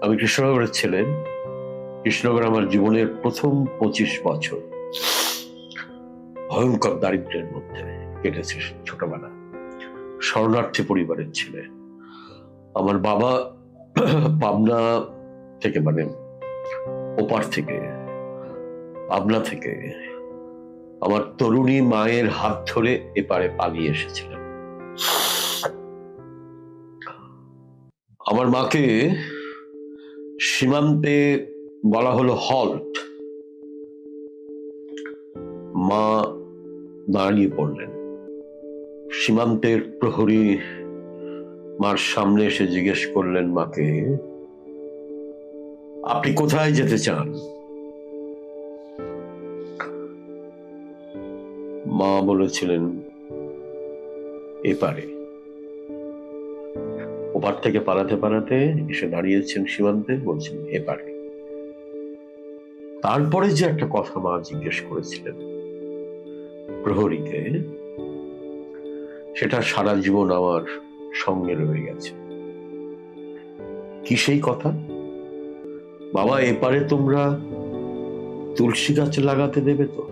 আমি কৃষ্ণনগরের ছেলে কৃষ্ণনগর আমার জীবনের প্রথম পঁচিশ বছর। ভয়ঙ্কর দারিদ্র্যের মধ্যে কেটেছে ছোটবেলা। শরণার্থী পরিবারের ছেলে। আমার বাবা পাবনা থেকে মানে ওপার থেকে, পাবনা থেকে আমার তরুণী মায়ের হাত ধরে এপারে পালিয়ে এসেছিলেন। আমার মাকে সীমান্তে বলা হলো হল্ট। মা দাঁড়িয়ে পড়লেন। সীমান্তের প্রহরী মার সামনে এসে জিজ্ঞেস করলেন মাকে, আপনি কোথায় যেতে চান? মা বলেছিলেন, এপারে। ওপার থেকে পালাতে পালাতে এসে দাঁড়িয়েছেন সীমান্তে, বলছেন এপারে তারপরে যে একটা কথা মা জিজ্ঞেস করেছিলেন, প্রহরীকে, সেটা সারা জীবন আমার সঙ্গে রয়ে গেছে। কি সেই কথা? বাবা, এপারে তোমরা তুলসী গাছ লাগাতে দেবে তো?